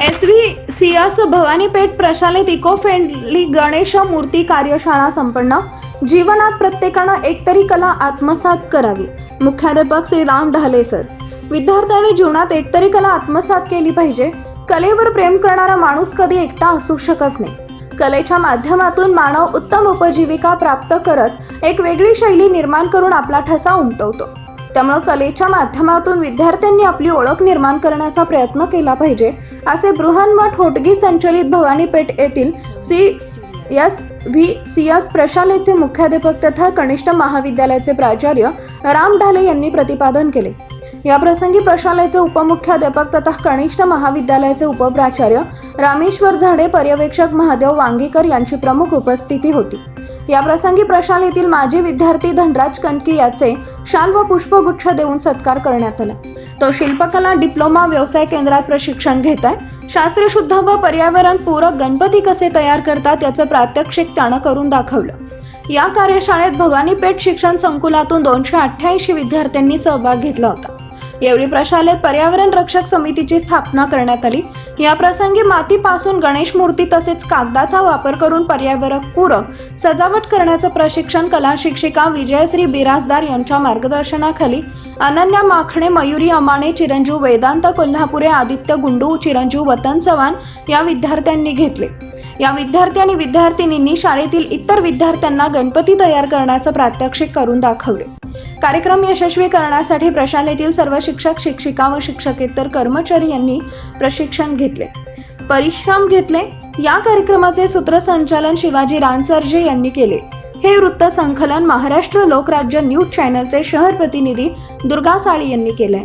S V सियास Bhavanipeth प्रशालेत eco friendly Ganesh मूर्ती कार्यशाळा संपन्न. जीवनात प्रत्येकानं एकतरी कला आत्मसात करावी. मुख्याध्यापक श्री राम ढाले सर. विद्यार्थ्यांनी जीवनात एकतरी कला आत्मसात केली पाहिजे. कलेवर प्रेम करणारा माणूस कधी एकटा असू शकत नाही. कलेच्या माध्यमातून मानव उत्तम उपजीविका प्राप्त करत एक वेगळी शैली निर्माण करून आपला ठसा उमटवतो. त्यामुळे कलेच्या माध्यमातून विद्यार्थ्यांनी आपली ओळख निर्माण करण्याचा प्रयत्न केला पाहिजे असे बृहन्मठ होटगी संचलित भवानीपेठ येथील C S V C S प्रशालेचे मुख्याध्यापक तथा कनिष्ठ महाविद्यालयाचे प्राचार्य राम ढाले यांनी प्रतिपादन केले. या प्रसंगी प्रशालेचे उपमुख्याध्यापक तथा कनिष्ठ महाविद्यालयाचे उपप्राचार्य रामेश्वर झाडे पर्यवेक्षक महादेव वांगीकर यांची प्रमुख उपस्थिती होती. या प्रसंगी प्रशालेतील माजी विद्यार्थी धनराज कनकी याचे शाल व पुष्पगुच्छ देऊन सत्कार करण्यात आला. तो शिल्पकला डिप्लोमा व्यवसाय केंद्रात प्रशिक्षण घेत आहे शास्त्रशुद्ध व पर्यावरण पूरक गणपती कसे तयार करतात याचं प्रात्यक्षिक त्यानं करून दाखवलं. या कार्यशाळेत भवानीपेठ शिक्षण संकुलातून दोनशे अठ्ठ्याऐंशी विद्यार्थ्यांनी सहभाग घेतला होता. यावेळी प्रशालेत पर्यावरण रक्षक समितीची स्थापना करण्यात आली. या प्रसंगी मातीपासून गणेश मूर्ती तसेच कागदाचा वापर करून पर्यावरण पूरक सजावट करण्याचं प्रशिक्षण कला शिक्षिका विजयश्री बिराजदार यांच्या मार्गदर्शनाखाली अनन्या माखणे मयुरी अमाणे चिरंजीव वेदांत कोल्हापुरे आदित्य गुंडू चिरंजीव वतन चव्हाण या विद्यार्थ्यांनी घेतले. या विद्यार्थी आणि विद्यार्थिनींनी शाळेतील इतर विद्यार्थ्यांना गणपती तयार करण्याचं प्रात्यक्षिक करून दाखवले. कार्यक्रम यशस्वी करण्यासाठी प्रशालेतील सर्व शिक्षक शिक्षिका व शिक्षकेतर कर्मचारी यांनी प्रशिक्षण घेतले. परिश्रम घेतले. या कार्यक्रमाचे सूत्रसंचालन शिवाजी रानसरजे यांनी केले. हे वृत्त संकलन महाराष्ट्र लोकराज्य न्यूज चॅनलचे शहर प्रतिनिधी दुर्गा साळी यांनी केले